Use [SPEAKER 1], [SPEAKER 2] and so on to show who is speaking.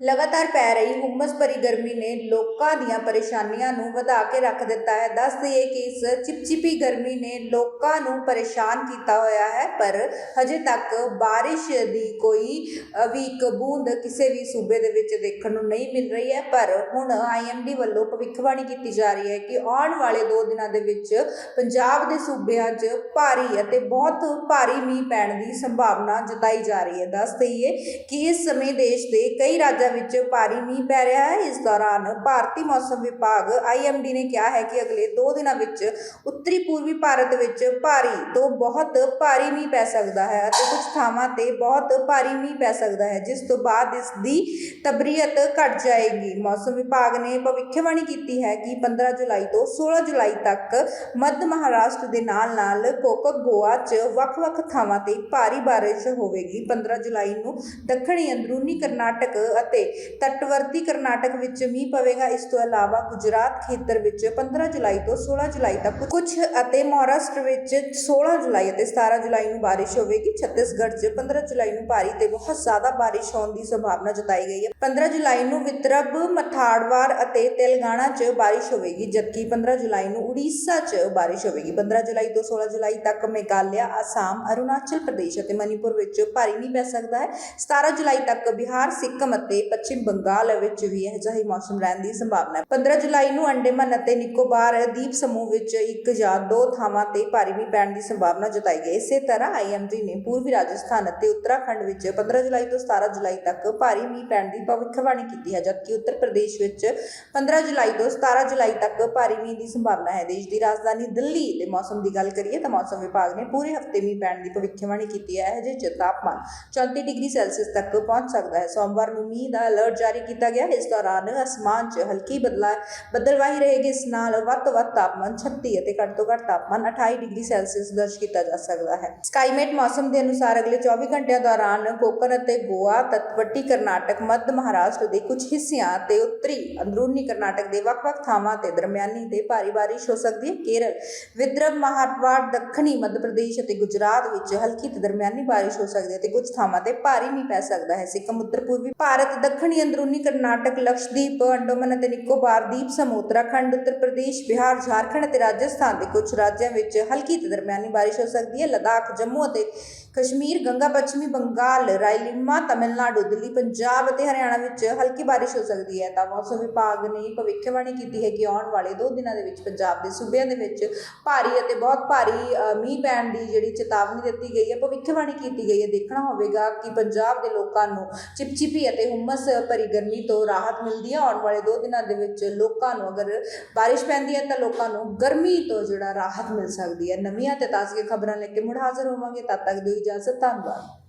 [SPEAKER 1] ਲਗਾਤਾਰ ਪੈ ਰਹੀ ਹੁਮਸ ਭਰੀ ਗਰਮੀ ਨੇ ਲੋਕਾਂ ਦੀਆਂ ਪਰੇਸ਼ਾਨੀਆਂ ਨੂੰ ਵਧਾ ਕੇ ਰੱਖ ਦਿੱਤਾ ਹੈ। ਦੱਸ ਦਈਏ ਕਿ ਇਸ ਚਿਪਚਿਪੀ ਗਰਮੀ ਨੇ ਲੋਕਾਂ ਨੂੰ ਪਰੇਸ਼ਾਨ ਕੀਤਾ ਹੋਇਆ ਹੈ ਪਰ ਹਜੇ ਤੱਕ ਬਾਰਿਸ਼ ਦੀ ਕੋਈ ਅ, ਵੀ ਇੱਕ ਬੂੰਦ ਕਿਸੇ ਵੀ ਸੂਬੇ ਦੇ ਵਿੱਚ ਦੇਖਣ ਨੂੰ ਨਹੀਂ ਮਿਲ ਰਹੀ ਹੈ। ਪਰ ਹੁਣ ਆਈਐਮਡੀ ਵੱਲੋਂ ਭਵਿੱਖਬਾਣੀ ਕੀਤੀ ਜਾ ਰਹੀ ਹੈ ਕਿ ਆਉਣ ਵਾਲੇ 2 ਦਿਨਾਂ ਦੇ ਵਿੱਚ ਪੰਜਾਬ ਦੇ ਸੂਬਿਆਂ 'ਚ ਭਾਰੀ ਅਤੇ ਬਹੁਤ ਭਾਰੀ ਮੀਂਹ ਪੈਣ ਦੀ ਸੰਭਾਵਨਾ ਜਤਾਈ ਜਾ ਰਹੀ ਹੈ। ਦੱਸ ਦਈਏ ਕਿ ਇਸ ਸਮੇਂ ਦੇਸ਼ ਦੇ ਕਈ ਰਾਜਾਂ ਵਿੱਚ ਭਾਰੀ ਮੀਂਹ ਪੈ ਰਿਹਾ ਹੈ। ਇਸ ਦੌਰਾਨ ਭਾਰਤੀ ਮੌਸਮ ਵਿਭਾਗ ਆਈਐਮਡੀ ਨੇ ਕਿਹਾ ਹੈ ਕਿ ਅਗਲੇ 2 ਦਿਨਾਂ ਵਿੱਚ ਉੱਤਰੀ ਪੂਰਬੀ ਭਾਰਤ ਵਿੱਚ ਭਾਰੀ ਤੋਂ ਬਹੁਤ ਭਾਰੀ ਮੀਂਹ ਪੈ ਸਕਦਾ ਹੈ ਅਤੇ ਕੁਝ ਥਾਵਾਂ ਤੇ ਬਹੁਤ ਭਾਰੀ ਮੀਂਹ ਪੈ ਸਕਦਾ ਹੈ, ਜਿਸ ਤੋਂ ਬਾਅਦ ਇਸ ਦੀ ਤਬਰੀਅਤ ਘਟ ਜਾਏਗੀ। ਮੌਸਮ ਵਿਭਾਗ ਨੇ ਭਵਿੱਖਬਾਣੀ ਕੀਤੀ ਹੈ ਕਿ 15 ਜੁਲਾਈ ਤੋਂ 16 ਜੁਲਾਈ ਤੱਕ ਮੱਧ ਮਹਾਰਾਸ਼ਟਰ ਦੇ ਨਾਲ-ਨਾਲ ਕੋਕਕ ਗੋਆ 'ਚ ਵੱਖ-ਵੱਖ ਥਾਵਾਂ ਤੇ ਭਾਰੀ ਬਾਰਿਸ਼ ਹੋਵੇਗੀ। 15 ਜੁਲਾਈ ਨੂੰ ਦੱਖਣੀ ਅੰਦਰੂਨੀ ਕਰਨਾਟਕ ਅਤੇ ਤਟਵਰਤੀ ਕਰਨਾਟਕ ਵਿੱਚ ਮੀਂਹ ਪਵੇਗਾ। ਇਸ ਤੋਂ ਇਲਾਵਾ ਗੁਜਰਾਤ ਖੇਤਰ ਵਿੱਚ 15 ਜੁਲਾਈ ਤੋਂ 16 ਜੁਲਾਈ ਤੱਕ ਕੁਝ ਅਤੇ ਮਹਾਰਾਸ਼ਟਰ ਵਿੱਚ 16 ਜੁਲਾਈ ਅਤੇ 17 ਜੁਲਾਈ ਨੂੰ ਬਾਰਿਸ਼ ਹੋਵੇਗੀ। ਛੱਤੀਸਗੜ੍ਹ 'ਚ 15 ਜੁਲਾਈ ਨੂੰ ਭਾਰੀ ਤੇ ਬਹੁਤ ਜ਼ਿਆਦਾ ਬਾਰਿਸ਼ ਹੋਣ ਦੀ ਸੰਭਾਵਨਾ ਜਤਾਈ ਗਈ ਹੈ। 15 ਜੁਲਾਈ ਨੂੰ ਵਿਦਰਭ ਮਥਾੜਵਾਰ ਅਤੇ ਤੇਲੰਗਾਨਾ 'ਚ ਬਾਰਿਸ਼ ਹੋਵੇਗੀ, ਜਦਕਿ 15 ਜੁਲਾਈ ਨੂੰ ਉੜੀਸਾ 'ਚ ਬਾਰਿਸ਼ ਹੋਵੇਗੀ। 15 ਜੁਲਾਈ ਤੋਂ 16 ਜੁਲਾਈ ਤੱਕ ਮੇਘਾਲਿਆ, ਆਸਾਮ, ਅਰੁਣਾਚਲ ਪ੍ਰਦੇਸ਼ ਅਤੇ ਮਨੀਪੁਰ ਵਿੱਚ ਭਾਰੀ ਮੀਂਹ ਪੈ ਸਕਦਾ ਹੈ। 17 ਜੁਲਾਈ ਤੱਕ ਬਿਹਾਰ, ਸਿੱਕਮ ਅਤੇ ਪੱਛਮ ਬੰਗਾਲ ਵਿੱਚ ਵੀ ਇਹ ਜਿਹੀ ਮੌਸਮ ਰਹਿਣ ਦੀ ਸੰਭਾਵਨਾ ਹੈ। 15 ਜੁਲਾਈ ਨੂੰ ਅੰਡੇਮਾਨ ਅਤੇ ਨਿਕੋਬਾਰ ਦੀਪ ਸਮੂਹ ਵਿੱਚ ਇੱਕ ਜਾਂ ਦੋ ਥਾਵਾਂ ਤੇ ਭਾਰੀ ਮੀਂਹ ਪੈਣ ਦੀ ਸੰਭਾਵਨਾ ਜਤਾਈ ਗਈ। ਇਸੇ ਤਰ੍ਹਾਂ ਆਈਐਮਡੀ ਨੇ ਪੂਰਬੀ ਰਾਜਸਥਾਨ ਅਤੇ ਉੱਤਰਾਖੰਡ ਵਿੱਚ 15 ਜੁਲਾਈ ਤੋਂ 17 ਜੁਲਾਈ ਤੱਕ ਭਾਰੀ ਮੀਂਹ ਪੈਣ ਦੀ ਭਵਿੱਖਬਾਣੀ ਕੀਤੀ ਹੈ, ਜਦਕਿ ਉੱਤਰ ਪ੍ਰਦੇਸ਼ ਵਿੱਚ 15 ਜੁਲਾਈ ਤੋਂ 17 ਜੁਲਾਈ ਤੱਕ ਭਾਰੀ ਮੀਂਹ ਦੀ ਸੰਭਾਵਨਾ ਹੈ। ਦੇਸ਼ ਦੀ ਰਾਜਧਾਨੀ ਦਿੱਲੀ ਦੇ ਮੌਸਮ ਦੀ ਗੱਲ ਕਰੀਏ ਤਾਂ ਮੌਸਮ ਵਿਭਾਗ ਨੇ ਪੂਰੇ ਹਫ਼ਤੇ ਮੀਂਹ ਪੈਣ ਦੀ ਭਵਿੱਖਬਾਣੀ ਕੀਤੀ ਹੈ। ਅਜੇ ਚ ਤਾਪਮਾਨ 34 ਡਿਗਰੀ ਸੈਲਸੀਅਸ ਤੱਕ ਪਹੁੰਚ ਸਕਦਾ ਹੈ। ਸੋਮਵਾਰ ਨੂੰ ਮੀਂਹ ਦਾ ਅਲਰਟ ਜਾਰੀ ਕੀਤਾ ਗਿਆ। ਇਸ ਦੌਰਾਨ ਅਸਮਾਨ 'ਚ ਹਲਕੀ ਬਦਲਾ ਬੱਦਲਵਾਹੀ ਰਹੇਗੀ। ਇਸ ਨਾਲ ਵੱਧ ਤੋਂ ਵੱਧ ਤਾਪਮਾਨ 36 ਅਤੇ ਘੱਟ ਤੋਂ ਘੱਟ ਤਾਪਮਾਨ 28 ਡਿਗਰੀ ਸੈਲਸੀਅਸ ਦਰਜ ਕੀਤਾ ਜਾ ਸਕਦਾ ਹੈ। ਸਕਾਈਮੇਟ ਮੌਸਮ ਦੇ ਅਨੁਸਾਰ ਅਗਲੇ 24 ਘੰਟਿਆਂ ਦੌਰਾਨ ਕੋਕਨ ਅਤੇ ਗੋਆ ਤੱਟਵਰਤੀ ਕਰਨਾਟਕ, ਮੱਧ ਮਹਾਰਾਸ਼ਟਰ ਦੇ ਕੁਝ ਹਿੱਸਿਆਂ ਤੇ ਉੱਤਰੀ ਅੰਦਰੂਨੀ ਕਰਨਾਟਕ ਦੇ ਵੱਖ-ਵੱਖ ਥਾਵਾਂ ਤੇ ਦਰਮਿਆਨੀ ਤੇ ਭਾਰੀ ਬਾਰਿਸ਼ ਹੋ ਸਕਦੀ ਹੈ। ਕੇਰਲ, ਵਿਦਰਭ, ਮਹਾਰਾਸ਼ਟਰ, ਦੱਖਣੀ ਮੱਧ ਪ੍ਰਦੇਸ਼ ਅਤੇ ਗੁਜਰਾਤ ਵਿੱਚ ਹਲਕੀ ਤੇ ਦਰਮਿਆਨੀ ਬਾਰਿਸ਼ ਹੋ ਸਕਦੀ ਹੈ ਤੇ ਕੁਝ ਥਾਵਾਂ ਤੇ ਭਾਰੀ ਮੀਂਹ ਪੈ ਸਕਦਾ ਹੈ। ਸਿੱਕਮ ਉੱਤਰ ਪੂਰਬੀ ਭਾਰਤ ਦੱਖਣੀ ਅੰਦਰੂਨੀ ਕਰਨਾਟਕ, ਲਕਸ਼ਦੀਪ, ਅੰਡੋਮਨ ਅਤੇ ਨਿਕੋਬਾਰ ਦੀਪ ਸਮੂਹ, ਉੱਤਰਾਖੰਡ, ਉੱਤਰ ਪ੍ਰਦੇਸ਼, ਬਿਹਾਰ, ਝਾਰਖੰਡ ਅਤੇ ਰਾਜਸਥਾਨ ਦੇ ਕੁਝ ਰਾਜਾਂ ਵਿੱਚ ਹਲਕੀ ਤੇ ਦਰਮਿਆਨੀ ਬਾਰਿਸ਼ ਹੋ ਸਕਦੀ ਹੈ। ਲਦਾਖ, ਜੰਮੂ ਅਤੇ ਕਸ਼ਮੀਰ, ਗੰਗਾ, ਪੱਛਮੀ ਬੰਗਾਲ, ਰਾਇਲਿਮਾ, ਤਮਿਲਨਾਡੂ, ਦਿੱਲੀ, ਪੰਜਾਬ ਅਤੇ ਹਰਿਆਣਾ ਵਿੱਚ ਹਲਕੀ ਬਾਰਿਸ਼ ਹੋ ਸਕਦੀ ਹੈ। ਤਾਂ ਮੌਸਮ ਵਿਭਾਗ ਨੇ ਭਵਿੱਖਬਾਣੀ ਕੀਤੀ ਹੈ ਕਿ ਆਉਣ ਵਾਲੇ 2 ਦਿਨਾਂ ਦੇ ਵਿੱਚ ਪੰਜਾਬ ਦੇ ਸੂਬਿਆਂ ਦੇ ਵਿੱਚ ਭਾਰੀ ਅਤੇ ਬਹੁਤ ਭਾਰੀ ਮੀਂਹ ਪੈਣ ਦੀ ਜਿਹੜੀ ਚੇਤਾਵਨੀ ਦਿੱਤੀ ਗਈ ਹੈ, ਭਵਿੱਖਬਾਣੀ ਕੀਤੀ ਗਈ ਹੈ। ਦੇਖਣਾ ਹੋਵੇਗਾ ਕਿ ਪੰਜਾਬ ਦੇ ਲੋਕਾਂ ਨੂੰ ਚਿਪਚਿਪੀ ਅਤੇ ਹੁਮਸ ਭਰੀ ਗਰਮੀ ਤੋਂ ਰਾਹਤ ਮਿਲਦੀ ਹੈ ਆਉਣ ਵਾਲੇ 2 ਦਿਨਾਂ ਦੇ ਵਿੱਚ ਲੋਕਾਂ ਨੂੰ ਅਗਰ ਬਾਰਿਸ਼ ਪੈਂਦੀ ਹੈ ਤਾਂ ਲੋਕਾਂ ਨੂੰ ਗਰਮੀ ਤੋਂ ਜਿਹੜਾ ਰਾਹਤ ਮਿਲ ਸਕਦੀ ਹੈ ਨਵੀਆਂ ਤੇ ਤਾਜ਼ੀਆਂ ਖਬਰਾਂ ਲੈ ਕੇ ਮੁੜ ਹਾਜ਼ਰ ਹੋਵਾਂਗੇ ਤਦ ਤੱਕ ਦਿਓ ਇਜਾਜ਼ਤ ਧੰਨਵਾਦ